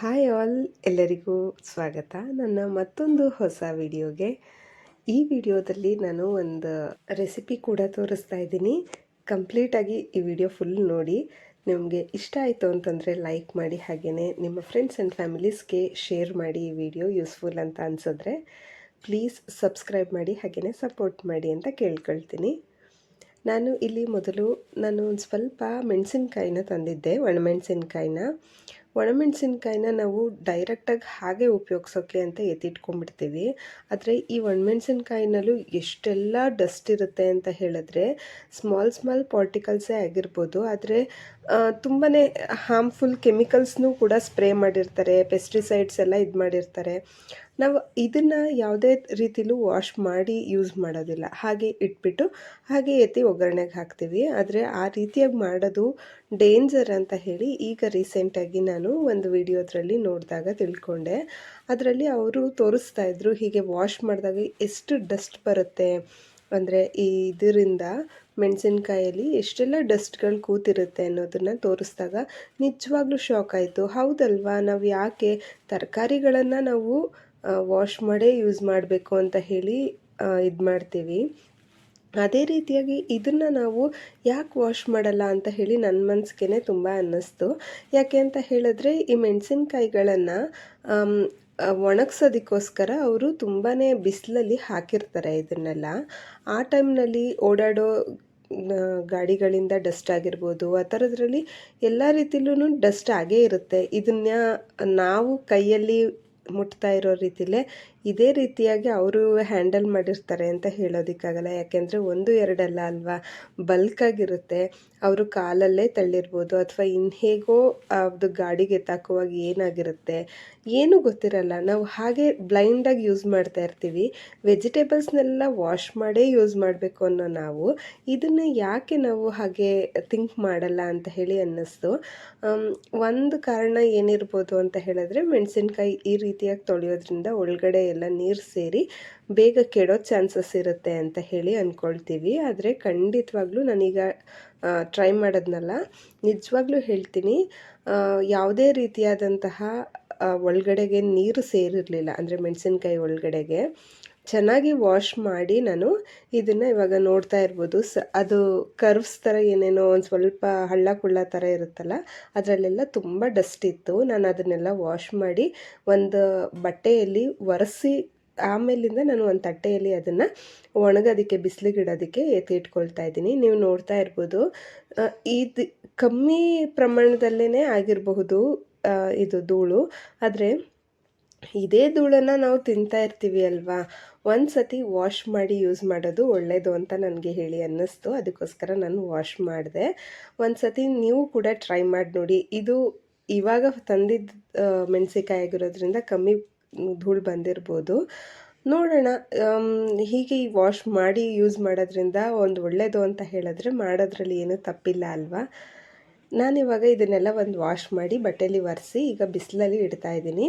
Hi all, ಎಲ್ಲರಿಗೂ ಸ್ವಾಗತ. ನನ್ನ ಮತ್ತೊಂದು ಹೊಸ ವಿಡಿಯೋಗೆ. ಈ ವಿಡಿಯೋದಲ್ಲಿ ನಾನು ಒಂದು ರೆಸಿಪಿ ಕೂಡ ತೋರಿಸ್ತಾ ಇದ್ದೀನಿ. ಕಂಪ್ಲೀಟಾಗಿ ಈ ವಿಡಿಯೋ ಫುಲ್ ನೋಡಿ. ನಿಮಗೆ ಇಷ್ಟ ಆಯಿತು ಅಂತಂದರೆ ಲೈಕ್ ಮಾಡಿ ಹಾಗೇ ನಿಮ್ಮ ಫ್ರೆಂಡ್ಸ್ ಆ್ಯಂಡ್ ಫ್ಯಾಮಿಲೀಸ್ಗೆ ಶೇರ್ ಮಾಡಿ ಈ ವಿಡಿಯೋ ಯೂಸ್ಫುಲ್ ಅಂತ ಅನಿಸಿದ್ರೆ ಪ್ಲೀಸ್ ಸಬ್ಸ್ಕ್ರೈಬ್ ಮಾಡಿ ಹಾಗೆಯೇ ಸಪೋರ್ಟ್ ಮಾಡಿ ಅಂತ ಕೇಳ್ಕೊಳ್ತೀನಿ. ನಾನು ಇಲ್ಲಿ ಮೊದಲು ನಾನು ಒಂದು ಸ್ವಲ್ಪ ಮೆಣಸಿನ್ಕಾಯಿನ ತಂದಿದ್ದೆ, ಒಣಮೆಣಸಿನ್ಕಾಯಿನ. ಒಣಮೆಣಸಿನ್ಕಾಯಿನ ನಾವು ಡೈರೆಕ್ಟಾಗಿ ಹಾಗೆ ಉಪಯೋಗ್ಸೋಕ್ಕೆ ಅಂತ ಎತ್ತಿಟ್ಕೊಂಡ್ಬಿಡ್ತೀವಿ. ಆದರೆ ಈ ಒಣಮೆಣಸಿನ್ಕಾಯಿನಲ್ಲೂ ಎಷ್ಟೆಲ್ಲ ಡಸ್ಟ್ ಇರುತ್ತೆ ಅಂತ ಹೇಳಿದ್ರೆ ಸ್ಮಾಲ್ ಸ್ಮಾಲ್ ಪಾರ್ಟಿಕಲ್ಸೇ ಆಗಿರ್ಬೋದು. ಆದರೆ ತುಂಬಾ ಹಾರ್ಮ್ಫುಲ್ ಕೆಮಿಕಲ್ಸ್ನೂ ಕೂಡ ಸ್ಪ್ರೇ ಮಾಡಿರ್ತಾರೆ ಪೆಸ್ಟಿಸೈಡ್ಸ್ ಎಲ್ಲ ಇದು ಮಾಡಿರ್ತಾರೆ ನಾವು ಇದನ್ನು ಯಾವುದೇ ರೀತಿಲೂ ವಾಶ್ ಮಾಡಿ ಯೂಸ್ ಮಾಡೋದಿಲ್ಲ. ಹಾಗೆ ಇಟ್ಬಿಟ್ಟು, ಹಾಗೆ ಎತ್ತಿ ಒಗ್ಗರಣೆಗೆ ಹಾಕ್ತೀವಿ. ಆದರೆ ಆ ರೀತಿಯಾಗಿ ಮಾಡೋದು ಡೇಂಜರ್ ಅಂತ ಹೇಳಿ ಈಗ ರೀಸೆಂಟಾಗಿ ನಾನು ಒಂದು ವಿಡಿಯೋದ್ರಲ್ಲಿ ನೋಡಿದಾಗ ತಿಳ್ಕೊಂಡೆ. ಅದರಲ್ಲಿ ಅವರು ತೋರಿಸ್ತಾ ಇದ್ರು, ಹೀಗೆ ವಾಶ್ ಮಾಡಿದಾಗ ಎಷ್ಟು ಡಸ್ಟ್ ಬರುತ್ತೆ. ಅಂದರೆ ಈ ಇದರಿಂದ ಮೆಣಸಿನ್ಕಾಯಲ್ಲಿ ಎಷ್ಟೆಲ್ಲ ಡಸ್ಟ್ಗಳು ಕೂತಿರುತ್ತೆ ಅನ್ನೋದನ್ನು ತೋರಿಸಿದಾಗ ನಿಜವಾಗ್ಲೂ ಶಾಕ್ ಆಯಿತು. ಹೌದಲ್ವಾ? ನಾವು ಯಾಕೆ ತರಕಾರಿಗಳನ್ನು ನಾವು ವಾಶ್ ಮಾಡೇ ಯೂಸ್ ಮಾಡಬೇಕು ಅಂತ ಹೇಳಿ ಇದು ಮಾಡ್ತೀವಿ. ಅದೇ ರೀತಿಯಾಗಿ ಇದನ್ನು ನಾವು ಯಾಕೆ ವಾಶ್ ಮಾಡಲ್ಲ ಅಂತ ಹೇಳಿ ನನ್ನ ಮನಸ್ಸಿಗೆ ತುಂಬ ಅನ್ನಿಸ್ತು. ಯಾಕೆ ಅಂತ ಹೇಳಿದ್ರೆ, ಈ ಮೆಣಸಿನ್ಕಾಯಿಗಳನ್ನು ಒಣಗ್ಸೋದಕ್ಕೋಸ್ಕರ ಅವರು ತುಂಬಾ ಬಿಸಿಲಲ್ಲಿ ಹಾಕಿರ್ತಾರೆ ಇದನ್ನೆಲ್ಲ. ಆ ಟೈಮ್ನಲ್ಲಿ ಓಡಾಡೋ ಗಾಡಿಗಳಿಂದ ಡಸ್ಟ್ ಆಗಿರ್ಬೋದು, ಆ ಥರದ್ರಲ್ಲಿ ಎಲ್ಲ ರೀತಿಲೂ ಡಸ್ಟ್ ಆಗೇ ಇರುತ್ತೆ. ಇದನ್ನ ನಾವು ಕೈಯಲ್ಲಿ ಮುಟ್ತಾ ಇರೋ ರೀತಿಲೇ ಇದೇ ರೀತಿಯಾಗಿ ಅವರು ಹ್ಯಾಂಡಲ್ ಮಾಡಿರ್ತಾರೆ ಅಂತ ಹೇಳೋದಕ್ಕಾಗಲ್ಲ. ಯಾಕೆಂದರೆ ಒಂದು, ಎರಡಲ್ಲ ಅಲ್ವಾ? ಬಲ್ಕಾಗಿರುತ್ತೆ ಅವರು ಕಾಲಲ್ಲೇ ತಳ್ಳಿರ್ಬೋದು. ಅಥವಾ ಇನ್ನು ಹೇಗೋ ಅದು ಗಾಡಿಗೆ ತಾಕುವಾಗ ಏನಾಗಿರುತ್ತೆ? ಏನೂ ಗೊತ್ತಿರಲ್ಲ. ನಾವು ಹಾಗೆ ಬ್ಲೈಂಡಾಗಿ ಯೂಸ್ ಮಾಡ್ತಾ ಇರ್ತೀವಿ. ವೆಜಿಟೇಬಲ್ಸ್ನೆಲ್ಲ ವಾಶ್ ಮಾಡೇ ಯೂಸ್ ಮಾಡಬೇಕು ಅನ್ನೋ ನಾವು. ಇದನ್ನು ಯಾಕೆ ನಾವು ಹಾಗೆ ಥಿಂಕ್ ಮಾಡಲ್ಲ ಅಂತ ಹೇಳಿ ಅನ್ನಿಸ್ತು. ಒಂದು ಕಾರಣ ಏನಿರ್ಬೋದು ಅಂತ ಹೇಳಿದ್ರೆ, ಮೆಣಸಿನ್ಕಾಯಿ ಈ ರೀತಿಯಾಗಿ ತೊಳೆಯೋದ್ರಿಂದ ಒಳಗಡೆ ಎಲ್ಲ ನೀರು ಸೇರಿ ಬೇಗ ಕೆಡೋ ಚಾನ್ಸಸ್ ಇರುತ್ತೆ ಅಂತ ಹೇಳಿ ಅಂದ್ಕೊಳ್ತೀವಿ ಆದರೆ ಖಂಡಿತವಾಗ್ಲೂ ನಾನೀಗ ಟ್ರೈ ಮಾಡೋದ್ನಲ್ಲ. ನಿಜವಾಗ್ಲೂ ಹೇಳ್ತೀನಿ ಯಾವುದೇ ರೀತಿಯಾದಂತಹ ಒಳಗಡೆಗೆ ನೀರು ಸೇರಿರಲಿಲ್ಲ, ಅಂದರೆ ಮೆಣಸಿನ್ಕಾಯಿ ಒಳಗಡೆಗೆ. ಚೆನ್ನಾಗಿ ವಾಶ್ ಮಾಡಿ ನಾನು ಇದನ್ನು ಇವಾಗ ನೋಡ್ತಾ ಇರ್ಬೋದು. ಸ, ಅದು ಕರ್ವ್ಸ್ ಥರ ಏನೇನೋ ಒಂದು ಸ್ವಲ್ಪ ಹಳ್ಳ ಕುಳ್ಳ ಥರ ಇರುತ್ತಲ್ಲ, ಅದರಲ್ಲೆಲ್ಲ ತುಂಬ ಡಸ್ಟ್ ಇತ್ತು. ನಾನು ಅದನ್ನೆಲ್ಲ ವಾಶ್ ಮಾಡಿ ಒಂದು ಬಟ್ಟೆಯಲ್ಲಿ ಒರೆಸಿ, ಆಮೇಲಿಂದ ನಾನು ಒಂದು ತಟ್ಟೆಯಲ್ಲಿ ಅದನ್ನು ಒಣಗೋದಕ್ಕೆ, ಬಿಸಿಲಿಗಿಡೋದಕ್ಕೆ ಎತ್ತಿ ಇಟ್ಕೊಳ್ತಾ ಇದ್ದೀನಿ. ನೀವು ನೋಡ್ತಾ ಇರ್ಬೋದು. ಇದು ಕಮ್ಮಿ ಪ್ರಮಾಣದಲ್ಲೇ ಆಗಿರಬಹುದು ಇದು ಧೂಳು. ಆದರೆ ಇದೇ ಧೂಳನ್ನು ನಾವು ತಿಂತಾ ಇರ್ತೀವಿ ಅಲ್ವಾ? ಒಂದು ಸತಿ ವಾಶ್ ಮಾಡಿ ಯೂಸ್ ಮಾಡೋದು ಒಳ್ಳೆಯದು ಅಂತ ನನಗೆ ಹೇಳಿ ಅನ್ನಿಸ್ತು. ಅದಕ್ಕೋಸ್ಕರ ನಾನು ವಾಶ್ ಮಾಡಿದೆ. ಒಂದು ಸತಿ ನೀವು ಕೂಡ ಟ್ರೈ ಮಾಡಿ ನೋಡಿ. ಇದು ಇವಾಗ ತಂದಿದ್ದ ಮೆಣಸಿಕಾಯಿ ಆಗಿರೋದ್ರಿಂದ ಕಮ್ಮಿ ಧೂಳು ಬಂದಿರ್ಬೋದು. ನೋಡೋಣ ಹೀಗೆ ವಾಶ್ ಮಾಡಿ ಯೂಸ್ ಮಾಡೋದ್ರಿಂದ ಒಂದು ಒಳ್ಳೆಯದು ಅಂತ ಹೇಳಿದ್ರೆ ಮಾಡೋದ್ರಲ್ಲಿ ಏನೂ ತಪ್ಪಿಲ್ಲ ಅಲ್ವಾ? ನಾನಿವಾಗ ಇದನ್ನೆಲ್ಲ ಒಂದು ವಾಶ್ ಮಾಡಿ ಬಟ್ಟೆಲಿ ಒರೆಸಿ ಈಗ ಬಿಸಿಲಲ್ಲಿ ಇಡ್ತಾ ಇದ್ದೀನಿ.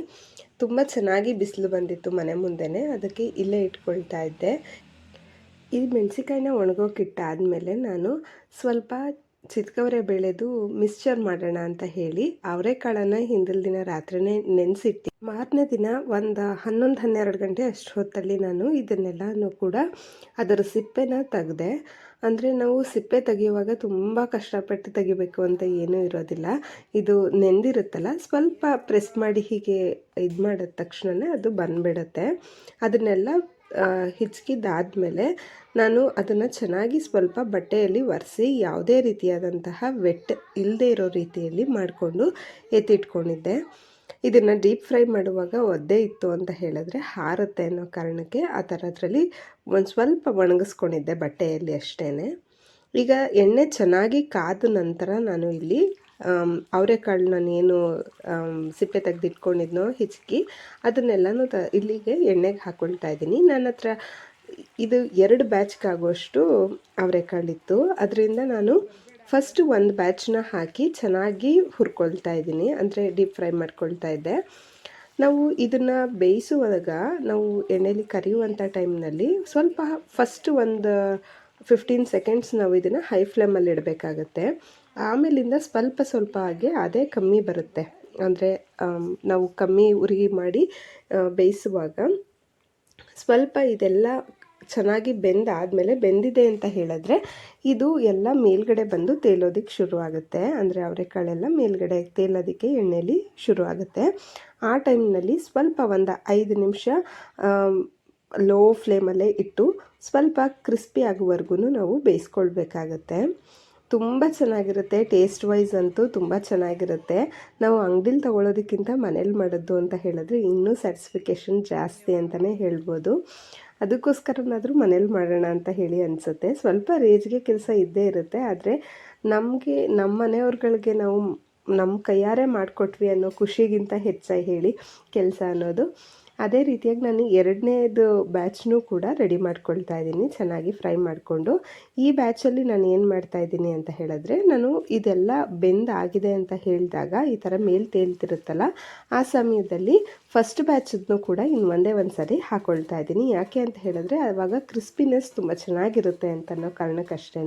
ತುಂಬ ಚೆನ್ನಾಗಿ ಬಿಸಿಲು ಬಂದಿತ್ತು ಮನೆ ಮುಂದೆನೇ, ಅದಕ್ಕೆ ಇಲ್ಲೇ ಇಟ್ಕೊಳ್ತಾ ಇದ್ದೆ. ಈ ಮೆಣಸಿಕಾಯಿನ ಒಣಗೋಕಿಟ್ಟಾದಮೇಲೆ ನಾನು ಸ್ವಲ್ಪ ಚಿತ್ಕವರೆ ಬೆಳೆದು ಮಿಕ್ಸ್ಚರ್ ಮಾಡೋಣ ಅಂತ ಹೇಳಿ ಅವರೆಕಾಳನ್ನು ಹಿಂದಿಲ್ ದಿನ ರಾತ್ರಿನೇ ನೆನೆಸಿಟ್ಟು. ಮಾರನೇ ದಿನ ಒಂದು ಹನ್ನೊಂದು ಹನ್ನೆರಡು ಗಂಟೆ ಅಷ್ಟು ಹೊತ್ತಲ್ಲಿ ನಾನು ಇದನ್ನೆಲ್ಲನೂ ಕೂಡ ಅದರ ಸಿಪ್ಪೆನ ತೆಗೆದೆ ಅಂದರೆ ನಾವು ಸಿಪ್ಪೆ ತೆಗೆಯುವಾಗ ತುಂಬ ಕಷ್ಟಪಟ್ಟು ತೆಗಿಬೇಕು ಅಂತ ಏನೂ ಇರೋದಿಲ್ಲ. ಇದು ನೆಂದಿರುತ್ತಲ್ಲ, ಸ್ವಲ್ಪ ಪ್ರೆಸ್ ಮಾಡಿ ಹೀಗೆ ಇದು ಮಾಡಿದ ತಕ್ಷಣವೇ ಅದು ಬಂದುಬಿಡುತ್ತೆ. ಅದನ್ನೆಲ್ಲ ಹಿಚ್ಕಿದಾದಮೇಲೆ ನಾನು ಅದನ್ನು ಚೆನ್ನಾಗಿ ಸ್ವಲ್ಪ ಬಟ್ಟೆಯಲ್ಲಿ ಒರೆಸಿ ಯಾವುದೇ ರೀತಿಯಾದಂತಹ ವೆಟ್ ಇಲ್ಲದೆ ಇರೋ ರೀತಿಯಲ್ಲಿ ಮಾಡಿಕೊಂಡು ಎತ್ತಿಟ್ಕೊಂಡಿದ್ದೆ. ಇದನ್ನು ಡೀಪ್ ಫ್ರೈ ಮಾಡುವಾಗ ಒದ್ದೆ ಇತ್ತು ಅಂತ ಹೇಳಿದ್ರೆ ಹಾರುತ್ತೆ ಅನ್ನೋ ಕಾರಣಕ್ಕೆ ಆ ಥರದ್ರಲ್ಲಿ ಒಂದು ಸ್ವಲ್ಪ ಒಣಗಿಸ್ಕೊಂಡಿದ್ದೆ ಬಟ್ಟೆಯಲ್ಲಿ ಅಷ್ಟೇ ಈಗ ಎಣ್ಣೆ ಚೆನ್ನಾಗಿ ಕಾದ ನಂತರ ನಾನು ಇಲ್ಲಿ ಅವರೆಕಾಳು ಏನು ಸಿಪ್ಪೆ ತೆಗೆದಿಟ್ಕೊಂಡಿದ್ನೋ ಹಿಚ್ಕಿ ಅದನ್ನೆಲ್ಲನೂ ತ, ಇಲ್ಲಿಗೆ ಎಣ್ಣೆಗೆ ಹಾಕ್ಕೊಳ್ತಾ ಇದ್ದೀನಿ. ನನ್ನ ಹತ್ರ ಇದು ಎರಡು ಬ್ಯಾಚ್ಗಾಗುವಷ್ಟು ಅವರೆಕಾಳಿತ್ತು. ಅದರಿಂದ ನಾನು ಫಸ್ಟ್ ಒಂದು ಬ್ಯಾಚ್ನ ಹಾಕಿ ಚೆನ್ನಾಗಿ ಹುರ್ಕೊಳ್ತಾ ಇದ್ದೀನಿ. ಅಂದರೆ ಡೀಪ್ ಫ್ರೈ ಮಾಡ್ಕೊಳ್ತಾ ಇದ್ದೆ. ನಾವು ಇದನ್ನು ಬೇಯಿಸುವಾಗ ನಾವು ಎಣ್ಣೆಲಿ ಕರಿಯುವಂಥ ಟೈಮ್ನಲ್ಲಿ ಸ್ವಲ್ಪ ಫಸ್ಟ್ ಒಂದು ಫಿಫ್ಟೀನ್ ಸೆಕೆಂಡ್ಸ್ ನಾವು ಇದನ್ನು ಹೈ ಫ್ಲೇಮಲ್ಲಿ ಇಡಬೇಕಾಗತ್ತೆ. ಆಮೇಲಿಂದ ಸ್ವಲ್ಪ ಸ್ವಲ್ಪ ಆಗಿ ಅದೇ ಕಮ್ಮಿ ಬರುತ್ತೆ. ಅಂದರೆ ನಾವು ಕಮ್ಮಿ ಉರಿ ಮಾಡಿ ಬೇಯಿಸುವಾಗ ಸ್ವಲ್ಪ ಇದೆಲ್ಲ ಚೆನ್ನಾಗಿ ಬೆಂದಾದಮೇಲೆ ಬೆಂದಿದೆ ಅಂತ ಹೇಳಿದ್ರೆ ಇದು ಎಲ್ಲ ಮೇಲ್ಗಡೆ ಬಂದು ತೇಲೋದಕ್ಕೆ ಶುರು ಆಗುತ್ತೆ ಅಂದರೆ ಅವರೆಕಾಳೆಲ್ಲ ಮೇಲ್ಗಡೆ ತೇಲೋದಕ್ಕೆ ಎಣ್ಣೆಯಲ್ಲಿ ಶುರು ಆಗುತ್ತೆ ಆ ಟೈಮ್ನಲ್ಲಿ ಸ್ವಲ್ಪ ಒಂದು ಐದು ನಿಮಿಷ ಲೋ ಫ್ಲೇಮಲ್ಲೇ ಇಟ್ಟು ಸ್ವಲ್ಪ ಕ್ರಿಸ್ಪಿ ಆಗುವವರೆಗೂ ನಾವು ಬೇಯಿಸ್ಕೊಳ್ಬೇಕಾಗತ್ತೆ. ತುಂಬ ಚೆನ್ನಾಗಿರುತ್ತೆ ಟೇಸ್ಟ್ ವೈಸ್ ಅಂತೂ ತುಂಬ ಚೆನ್ನಾಗಿರುತ್ತೆ. ನಾವು ಅಂಗಡಿಲಿ ತೊಗೊಳೋದಕ್ಕಿಂತ ಮನೇಲಿ ಮಾಡೋದು ಅಂತ ಹೇಳಿದ್ರೆ ಇನ್ನೂ ಸ್ಯಾಟಿಸ್ಫಿಕೇಷನ್ ಜಾಸ್ತಿ ಅಂತಲೇ ಹೇಳ್ಬೋದು. ಅದಕ್ಕೋಸ್ಕರನಾದರೂ ಮನೇಲಿ ಮಾಡೋಣ ಅಂತ ಹೇಳಿ ಅನಿಸುತ್ತೆ. ಸ್ವಲ್ಪ ರೇಜ್ಗೆ ಕೆಲಸ ಇದ್ದೇ ಇರುತ್ತೆ, ಆದರೆ ನಮಗೆ ನಮ್ಮ ಮನೆಯವ್ರುಗಳಿಗೆ ನಾವು ನಮ್ಮ ಕೈಯಾರೆ ಮಾಡಿಕೊಟ್ವಿ ಅನ್ನೋ ಖುಷಿಗಿಂತ ಹೆಚ್ಚಾಗಿ ಹೇಳಿ ಕೆಲಸ ಅನ್ನೋದು. ಅದೇ ರೀತಿಯಾಗಿ ನಾನು ಎರಡನೇದು ಬ್ಯಾಚ್ನೂ ಕೂಡ ರೆಡಿ ಮಾಡ್ಕೊಳ್ತಾ ಇದ್ದೀನಿ, ಚೆನ್ನಾಗಿ ಫ್ರೈ ಮಾಡಿಕೊಂಡು. ಈ ಬ್ಯಾಚಲ್ಲಿ ನಾನು ಏನು ಮಾಡ್ತಾ ಇದ್ದೀನಿ ಅಂತ ಹೇಳಿದ್ರೆ, ನಾನು ಇದೆಲ್ಲ ಬೆಂದಾಗಿದೆ ಅಂತ ಹೇಳಿದಾಗ, ಈ ಥರ ಮೇಲ್ ತೇಲ್ತಿರುತ್ತಲ್ಲ, ಆ ಸಮಯದಲ್ಲಿ ಫಸ್ಟ್ ಬ್ಯಾಚದನ್ನು ಕೂಡ ಇನ್ನು ಒಂದೇ ಒಂದು ಸರಿ ಹಾಕ್ಕೊಳ್ತಾ ಇದ್ದೀನಿ. ಯಾಕೆ ಅಂತ ಹೇಳಿದ್ರೆ ಆವಾಗ ಕ್ರಿಸ್ಪಿನೆಸ್ ತುಂಬ ಚೆನ್ನಾಗಿರುತ್ತೆ ಅಂತ ಅನ್ನೋ ಕಾರಣಕ್ಕಷ್ಟೇ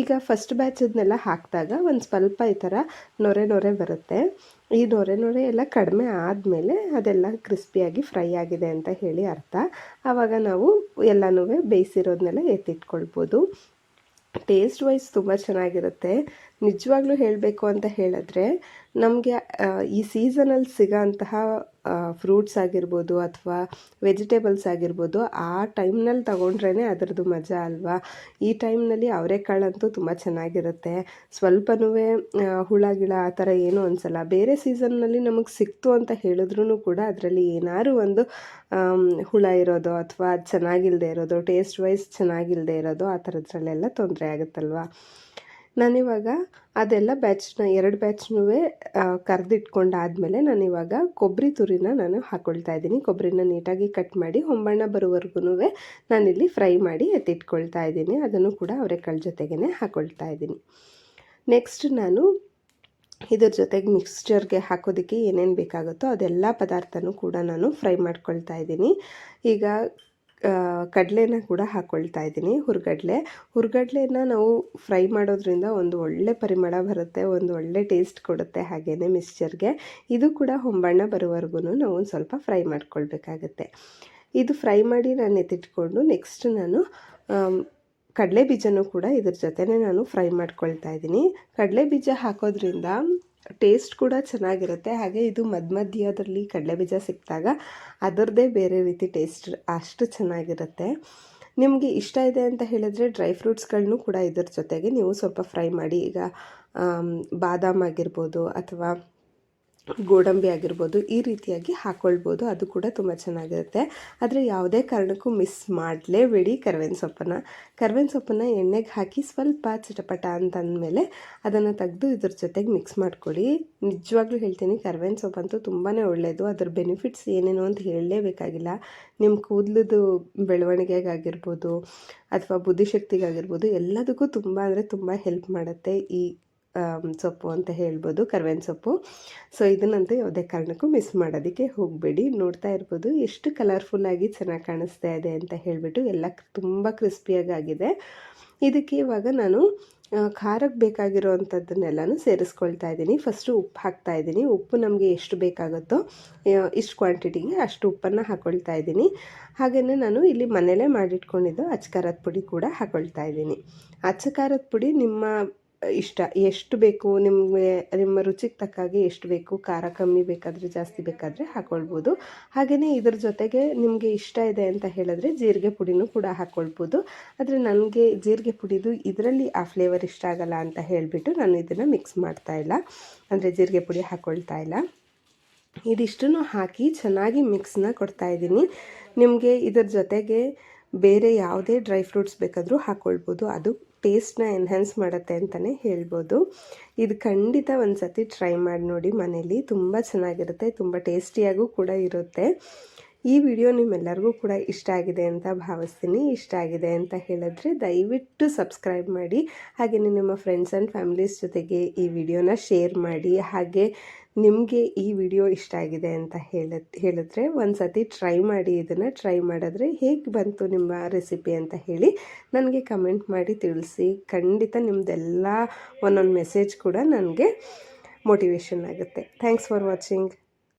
ಈಗ ಫಸ್ಟ್ ಬ್ಯಾಚದನ್ನೆಲ್ಲ ಹಾಕಿದಾಗ ಒಂದು ಸ್ವಲ್ಪ ಈ ಥರ ನೊರೆ ನೊರೆ ಬರುತ್ತೆ. ಈ ನೊರೆ ನೊರೆ ಎಲ್ಲ ಕಡಿಮೆ ಆದಮೇಲೆ ಅದೆಲ್ಲ ಕ್ರಿಸ್ಪಿಯಾಗಿ ಫ್ರೈ ಆಗಿದೆ ಅಂತ ಹೇಳಿ ಅರ್ಥ. ಆವಾಗ ನಾವು ಎಲ್ಲನೂ ಬೇಯಿಸಿರೋದನ್ನೆಲ್ಲ ಎತ್ತಿಟ್ಕೊಳ್ಬೋದು. ಟೇಸ್ಟ್ ವೈಸ್ ತುಂಬ ಚೆನ್ನಾಗಿರುತ್ತೆ. ನಿಜವಾಗ್ಲೂ ಹೇಳಬೇಕು ಅಂತ ಹೇಳಿದ್ರೆ ನಮಗೆ ಈ ಸೀಸನಲ್ಲಿ ಸಿಗೋಂತಹ ಫ್ರೂಟ್ಸ್ ಆಗಿರ್ಬೋದು ಅಥವಾ ವೆಜಿಟೇಬಲ್ಸ್ ಆಗಿರ್ಬೋದು, ಆ ಟೈಮ್ನಲ್ಲಿ ತಗೊಂಡ್ರೇ ಅದರದ್ದು ಮಜಾ ಅಲ್ವಾ? ಈ ಟೈಮ್ನಲ್ಲಿ ಅವರೆಕಾಳಂತೂ ತುಂಬ ಚೆನ್ನಾಗಿರುತ್ತೆ. ಸ್ವಲ್ಪನೂ ಹುಳ, ಗಿಳ, ಆ ಥರ ಏನೂ ಅನಿಸಲ್ಲ ಬೇರೆ ಸೀಸನ್ನಲ್ಲಿ ನಮಗೆ ಸಿಕ್ತು ಅಂತ ಹೇಳಿದ್ರೂ ಕೂಡ ಅದರಲ್ಲಿ ಏನಾದ್ರು ಒಂದು ಹುಳ ಇರೋದು ಅಥವಾ ಚೆನ್ನಾಗಿಲ್ಲದೆ ಇರೋದು ಟೇಸ್ಟ್ ವೈಸ್ ಚೆನ್ನಾಗಿಲ್ಲದೆ ಇರೋದು ಆ ಥರದ್ರಲ್ಲೆಲ್ಲ ತೊಂದರೆ ಆಗುತ್ತಲ್ವ? ನಾನಿವಾಗ ಅದೆಲ್ಲ ಬ್ಯಾಚ್ನ ಎರಡು ಬ್ಯಾಚ್ನೂ ಕರೆದಿಟ್ಕೊಂಡಾದಮೇಲೆ ನಾನಿವಾಗ ಕೊಬ್ಬರಿ ತುರಿನ ನಾನು ಹಾಕ್ಕೊಳ್ತಾ ಇದ್ದೀನಿ. ಕೊಬ್ಬರಿನ ನೀಟಾಗಿ ಕಟ್ ಮಾಡಿ ಹೊಂಬಣ್ಣ ಬರೋವರೆಗೂ ನಾನಿಲ್ಲಿ ಫ್ರೈ ಮಾಡಿ ಎತ್ತಿಟ್ಕೊಳ್ತಾ ಇದ್ದೀನಿ. ಅದನ್ನು ಕೂಡ ಅವರೆಕಾಳು ಜೊತೆಗೇ ಹಾಕ್ಕೊಳ್ತಾ ಇದ್ದೀನಿ. ನೆಕ್ಸ್ಟ್ ನಾನು ಇದ್ರ ಜೊತೆಗೆ ಮಿಕ್ಸ್ಚರ್ಗೆ ಹಾಕೋದಕ್ಕೆ ಏನೇನು ಬೇಕಾಗುತ್ತೋ ಅದೆಲ್ಲ ಪದಾರ್ಥನೂ ಕೂಡ ನಾನು ಫ್ರೈ ಮಾಡ್ಕೊಳ್ತಾ ಇದ್ದೀನಿ. ಈಗ ಕಡಲೆನ ಕೂಡ ಹಾಕ್ಕೊಳ್ತಾ ಇದ್ದೀನಿ. ಹುರ್ಗಡ್ಲೆ. ಹುರ್ಗಡ್ಲೆನ ನಾವು ಫ್ರೈ ಮಾಡೋದ್ರಿಂದ ಒಂದು ಒಳ್ಳೆ ಪರಿಮಳ ಬರುತ್ತೆ, ಒಂದು ಒಳ್ಳೆ ಟೇಸ್ಟ್ ಕೊಡುತ್ತೆ ಹಾಗೆಯೇ ಮಿಕ್ಸ್ಚರ್ಗೆ. ಇದು ಕೂಡ ಹೊಂಬಣ್ಣ ಬರುವವರೆಗೂ ನಾವು ಒಂದು ಸ್ವಲ್ಪ ಫ್ರೈ ಮಾಡ್ಕೊಳ್ಬೇಕಾಗತ್ತೆ. ಇದು ಫ್ರೈ ಮಾಡಿ ನಾನು ಎತ್ತಿಟ್ಕೊಂಡು ನೆಕ್ಸ್ಟ್ ನಾನು ಕಡಲೆ ಬೀಜನೂ ಕೂಡ ಇದ್ರ ಜೊತೆನೇ ನಾನು ಫ್ರೈ ಮಾಡ್ಕೊಳ್ತಾ ಇದ್ದೀನಿ. ಕಡಲೆ ಬೀಜ ಹಾಕೋದ್ರಿಂದ ಟೇಸ್ಟ್ ಕೂಡ ಚೆನ್ನಾಗಿರುತ್ತೆ. ಹಾಗೆ ಇದು ಮಧ್ಯ ಮಧ್ಯದಲ್ಲಿ ಕಡಲೆಬೀಜ ಸಿಕ್ಕಿದಾಗ ಅದರದ್ದೇ ಬೇರೆ ರೀತಿ ಟೇಸ್ಟ್ ಅಷ್ಟು ಚೆನ್ನಾಗಿರುತ್ತೆ. ನಿಮಗೆ ಇಷ್ಟ ಇದೆ ಅಂತ ಹೇಳಿದ್ರೆ ಡ್ರೈ ಫ್ರೂಟ್ಸ್ಗಳನ್ನೂ ಕೂಡ ಇದರ ಜೊತೆಗೆ ನೀವು ಸ್ವಲ್ಪ ಫ್ರೈ ಮಾಡಿ ಈಗ ಬಾದಾಮ್ ಆಗಿರ್ಬೋದು ಅಥವಾ ಗೋಡಂಬಿ ಆಗಿರ್ಬೋದು, ಈ ರೀತಿಯಾಗಿ ಹಾಕ್ಕೊಳ್ಬೋದು ಅದು ಕೂಡ ತುಂಬ ಚೆನ್ನಾಗಿರುತ್ತೆ. ಆದರೆ ಯಾವುದೇ ಕಾರಣಕ್ಕೂ ಮಿಸ್ ಮಾಡಲೇಬೇಡಿ ಕರ್ಬೇವಿನ ಸೊಪ್ಪನ್ನು. ಕರ್ಬೇವಿನ ಸೊಪ್ಪನ್ನು ಎಣ್ಣೆಗೆ ಹಾಕಿ ಸ್ವಲ್ಪ ಚಟಪಟ ಅಂತಂದಮೇಲೆ ಅದನ್ನು ತೆಗೆದು ಇದ್ರ ಜೊತೆಗೆ ಮಿಕ್ಸ್ ಮಾಡ್ಕೊಳ್ಳಿ. ನಿಜವಾಗ್ಲೂ ಹೇಳ್ತೀನಿ ಕರ್ಬೇವಿನ ಸೊಪ್ಪಂತೂ ತುಂಬಾ ಒಳ್ಳೆಯದು ಅದ್ರ ಬೆನಿಫಿಟ್ಸ್ ಏನೇನು ಅಂತ ಹೇಳಲೇಬೇಕಾಗಿಲ್ಲ. ನಿಮ್ಮ ಕೂದಲದು ಬೆಳವಣಿಗೆಗಾಗಿರ್ಬೋದು, ಅಥವಾ ಬುದ್ಧಿಶಕ್ತಿಗಾಗಿರ್ಬೋದು, ಎಲ್ಲದಕ್ಕೂ ತುಂಬ ಅಂದರೆ ತುಂಬ ಹೆಲ್ಪ್ ಮಾಡುತ್ತೆ ಈ ಸೊಪ್ಪು ಅಂತ ಹೇಳ್ಬೋದು ಕರ್ಬೇವಿನ ಸೊಪ್ಪು. ಸೊ ಇದನ್ನಂತೂ ಯಾವುದೇ ಕಾರಣಕ್ಕೂ ಮಿಸ್ ಮಾಡೋದಕ್ಕೆ ಹೋಗಬೇಡಿ. ನೋಡ್ತಾ ಇರ್ಬೋದು, ಎಷ್ಟು ಕಲರ್ಫುಲ್ಲಾಗಿ ಚೆನ್ನಾಗಿ ಕಾಣಿಸ್ತಾ ಇದೆ ಅಂತ ಹೇಳಿಬಿಟ್ಟು ಎಲ್ಲ ತುಂಬ ಕ್ರಿಸ್ಪಿಯಾಗಿದೆ ಇದಕ್ಕೆ ಇವಾಗ ನಾನು ಖಾರಕ್ಕೆ ಬೇಕಾಗಿರೋವಂಥದ್ದನ್ನೆಲ್ಲನೂ ಸೇರಿಸ್ಕೊಳ್ತಾ ಇದ್ದೀನಿ. ಫಸ್ಟು ಉಪ್ಪು ಹಾಕ್ತಾ ಇದ್ದೀನಿ. ಉಪ್ಪು ನಮಗೆ ಎಷ್ಟು ಬೇಕಾಗುತ್ತೋ ಇಷ್ಟು ಕ್ವಾಂಟಿಟಿಗೆ ಅಷ್ಟು ಉಪ್ಪನ್ನು ಹಾಕ್ಕೊಳ್ತಾ ಇದ್ದೀನಿ. ಹಾಗೆಯೇ ನಾನು ಇಲ್ಲಿ ಮನೆಯಲ್ಲೇ ಮಾಡಿಟ್ಕೊಂಡಿದ್ದು ಅಚ್ಚ ಪುಡಿ ಕೂಡ ಹಾಕ್ಕೊಳ್ತಾ ಇದ್ದೀನಿ. ಅಚ್ಚ ಖಾರದ ಪುಡಿ ನಿಮ್ಮ ಇಷ್ಟ, ಎಷ್ಟು ಬೇಕು ನಿಮಗೆ, ನಿಮ್ಮ ರುಚಿಗೆ ತಕ್ಕಾಗೆ ಎಷ್ಟು ಬೇಕು, ಖಾರ ಕಮ್ಮಿ ಬೇಕಾದರೆ ಜಾಸ್ತಿ ಬೇಕಾದರೆ ಹಾಕ್ಕೊಳ್ಬೋದು ಹಾಗೆಯೇ ಇದ್ರ ಜೊತೆಗೆ ನಿಮಗೆ ಇಷ್ಟ ಇದೆ ಅಂತ ಹೇಳಿದ್ರೆ ಜೀರಿಗೆ ಪುಡಿನೂ ಕೂಡ ಹಾಕ್ಕೊಳ್ಬೋದು ಆದರೆ ನನಗೆ ಜೀರಿಗೆ ಪುಡಿದು ಇದರಲ್ಲಿ ಆ ಫ್ಲೇವರ್ ಇಷ್ಟ ಆಗಲ್ಲ ಅಂತ ಹೇಳಿಬಿಟ್ಟು ನಾನು ಇದನ್ನು ಮಿಕ್ಸ್ ಮಾಡ್ತಾ ಇಲ್ಲ. ಅಂದರೆ ಜೀರಿಗೆ ಪುಡಿ ಹಾಕ್ಕೊಳ್ತಾ ಇಲ್ಲ. ಇದಿಷ್ಟನ್ನು ಹಾಕಿ ಚೆನ್ನಾಗಿ ಮಿಕ್ಸ್ನ ಕೊಡ್ತಾಯಿದ್ದೀನಿ ನಿಮಗೆ ಇದರ ಜೊತೆಗೆ ಬೇರೆ ಯಾವುದೇ ಡ್ರೈ ಫ್ರೂಟ್ಸ್ ಬೇಕಾದರೂ ಹಾಕ್ಕೊಳ್ಬೋದು ಅದು ಟೇಸ್ಟ್ನ ಎನ್ಹ್ಯಾನ್ಸ್ ಮಾಡುತ್ತೆ ಅಂತಲೇ ಹೇಳ್ಬೋದು. ಇದು ಖಂಡಿತ ಒಂದು ಸತಿ ಟ್ರೈ ಮಾಡಿ ನೋಡಿ ಮನೇಲಿ. ತುಂಬ ಚೆನ್ನಾಗಿರುತ್ತೆ, ತುಂಬ ಟೇಸ್ಟಿಯಾಗೂ ಕೂಡ ಇರುತ್ತೆ. ಈ ವಿಡಿಯೋ ನಿಮ್ಮೆಲ್ಲರಿಗೂ ಕೂಡ ಇಷ್ಟ ಆಗಿದೆ ಅಂತ ಭಾವಿಸ್ತೀನಿ. ಇಷ್ಟ ಆಗಿದೆ ಅಂತ ಹೇಳಿದ್ರೆ ದಯವಿಟ್ಟು ಸಬ್ಸ್ಕ್ರೈಬ್ ಮಾಡಿ ಹಾಗೆಯೇ ನಿಮ್ಮ ಫ್ರೆಂಡ್ಸ್ ಆ್ಯಂಡ್ ಫ್ಯಾಮಿಲೀಸ್ ಜೊತೆಗೆ ಈ ವಿಡಿಯೋನ ಶೇರ್ ಮಾಡಿ, ಹಾಗೆ ನಿಮಗೆ ಈ ವಿಡಿಯೋ ಇಷ್ಟ ಆಗಿದೆ ಅಂತ ಹೇಳ, ಹೇಳಿದ್ರೆ ಒಂದು ಸತಿ ಟ್ರೈ ಮಾಡಿ ಇದನ್ನು ಟ್ರೈ ಮಾಡಿದ್ರೆ ಹೇಗೆ ಬಂತು ನಿಮ್ಮ ರೆಸಿಪಿ ಅಂತ ಹೇಳಿ ನನಗೆ ಕಮೆಂಟ್ ಮಾಡಿ ತಿಳಿಸಿ. ಖಂಡಿತ ನಿಮ್ಮದೆಲ್ಲ ಒಂದೊಂದು ಮೆಸೇಜ್ ಕೂಡ ನನಗೆ ಮೋಟಿವೇಶನ್ ಆಗುತ್ತೆ. Thanks for watching